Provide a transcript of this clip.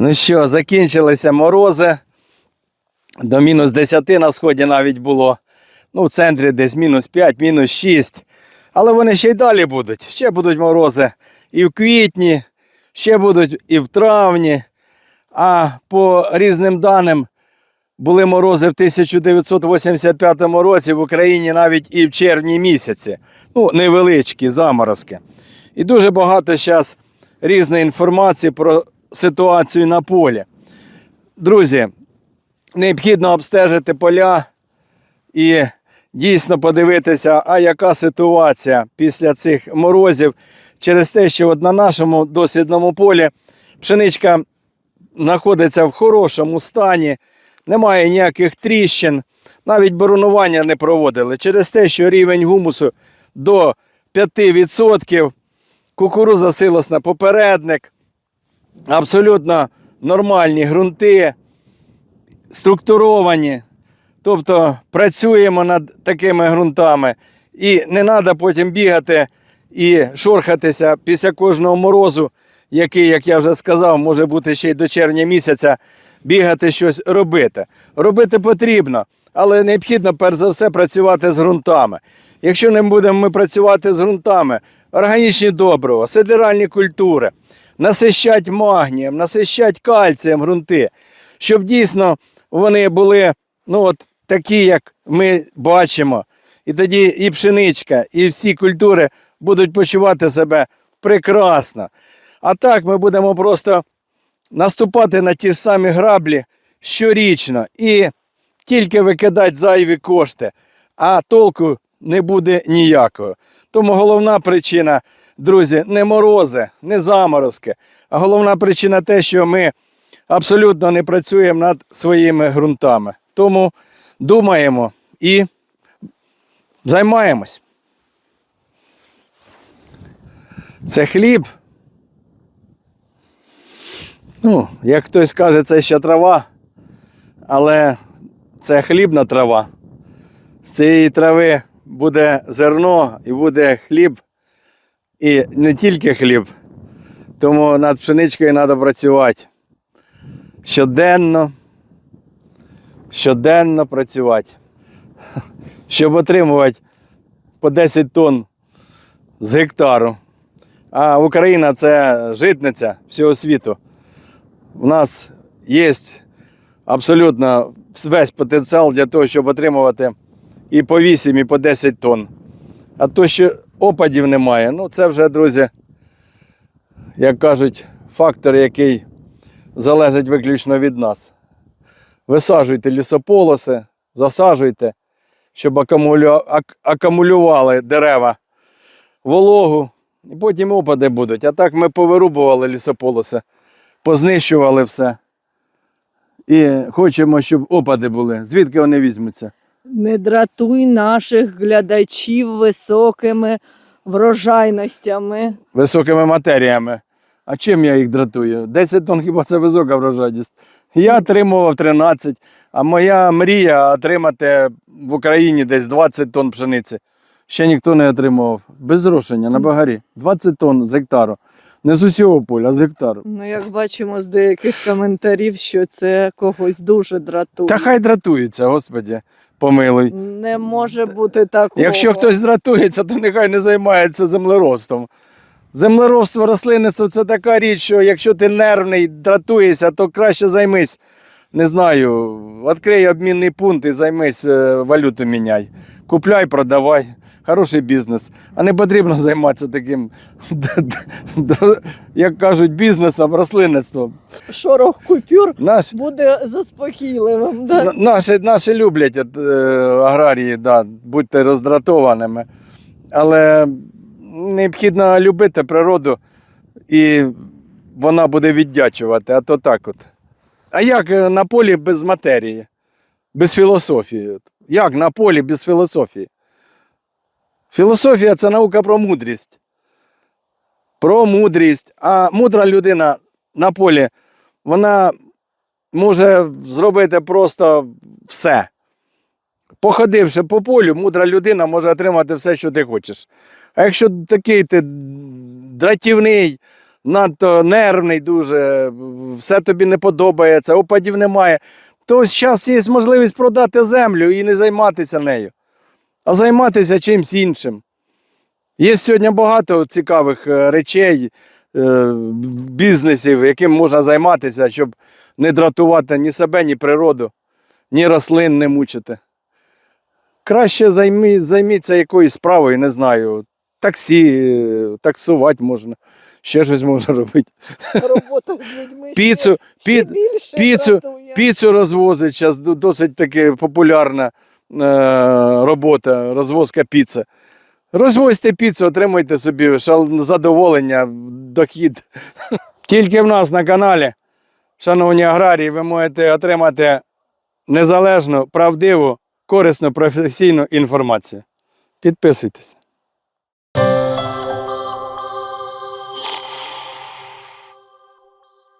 Ну що, закінчилися морози. До мінус 10 на сході навіть було. Ну, в центрі десь мінус 5, мінус 6. Але вони ще й далі будуть. Ще будуть морози і в квітні, ще будуть і в травні. А по різним даним були морози в 1985 році в Україні навіть і в червні місяці. Ну, невеличкі заморозки. І дуже багато зараз різної інформації про ситуацію на полі. Друзі, необхідно обстежити поля і дійсно подивитися, а яка ситуація після цих морозів через те, що от на нашому дослідному полі пшеничка знаходиться в хорошому стані, немає ніяких тріщин, навіть боронування не проводили через те, що рівень гумусу до 5%, кукуруза силосна попередник, абсолютно нормальні ґрунти, структуровані. Тобто працюємо над такими ґрунтами. І не треба потім бігати і шорхатися після кожного морозу, який, як я вже сказав, може бути ще й до червня місяця, бігати щось робити. Робити потрібно, але необхідно перш за все працювати з ґрунтами. Якщо не будемо ми працювати з ґрунтами, органічні добрива, сидеральні культури, насищать магнієм, насищать кальцієм ґрунти, щоб дійсно вони були ну, от, такі, як ми бачимо. І тоді і пшеничка, і всі культури будуть почувати себе прекрасно. А так ми будемо просто наступати на ті ж самі граблі щорічно і тільки викидати зайві кошти, а толку не буде ніякого. Тому головна причина, друзі, не морози, не заморозки, а головна причина те, що ми абсолютно не працюємо над своїми ґрунтами. Тому думаємо і займаємось. Це хліб. Ну, як хтось каже, це ще трава, але це хлібна трава. З цієї трави буде зерно і буде хліб, і не тільки хліб. Тому над пшеничкою треба працювати щоденно, щоденно працювати, щоб отримувати по 10 тонн з гектару. А Україна це житниця всього світу. У нас є абсолютно весь потенціал для того, щоб отримувати і по 8, і по 10 тонн. А то, що опадів немає, ну це вже, друзі, як кажуть, фактор, який залежить виключно від нас. Висаджуйте лісополоси, засаджуйте, щоб акумулю... ак- акумулювали дерева вологу, і потім опади будуть. А так ми повирубували лісополоси, познищували все. І хочемо, щоб опади були. Звідки вони візьмуться? Не дратуй наших глядачів високими врожайностями. Високими матеріями. А чим я їх дратую? 10 тонн хіба це висока врожайність. Я отримував 13, а моя мрія отримати в Україні десь 20 тонн пшениці. Ще ніхто не отримував. Без зрошення на багарі. 20 тонн з гектару. Не з усього поля, а з гектару. Ну, як бачимо з деяких коментарів, що це когось дуже дратує. Та хай дратується, Господі, помилуй. Не може бути такого. Якщо хтось дратується, то нехай не займається землеростом. Землеробство, рослинництво це така річ, що якщо ти нервний, дратуєшся, то краще займись. Не знаю, відкрий обмінний пункт і займись е, валюту міняй. Купляй, продавай. Хороший бізнес. А не потрібно займатися таким, як кажуть, бізнесом, рослинництвом. шорох купюр Наш, буде заспокійливим. Да? Наші, наші люблять е, аграрії, да, будьте роздратованими. Але необхідно любити природу і вона буде віддячувати, а то так от. А як е, на полі без матерії, без філософії? Як на полі без філософії? Філософія це наука про мудрість. Про мудрість. А мудра людина на полі, вона може зробити просто все. Походивши по полю, мудра людина може отримати все, що ти хочеш. А якщо такий ти дратівний, надто нервний дуже, все тобі не подобається, опадів немає, то зараз є можливість продати землю і не займатися нею, а займатися чимось іншим. Є сьогодні багато цікавих е, речей, е, бізнесів, яким можна займатися, щоб не дратувати ні себе, ні природу, ні рослин не мучити. Краще займі, займіться якоюсь справою, не знаю. Таксі, таксувати можна, ще щось можна робити. Робота з людьми Піцу, ще, піц, ще більше піцу- піцу розвозить зараз досить таки популярна е, робота, розвозка піци. Розвозьте піцу, отримуйте собі шал- задоволення, дохід. Тільки в нас на каналі, шановні аграрії, ви можете отримати незалежну, правдиву, корисну, професійну інформацію. Підписуйтесь.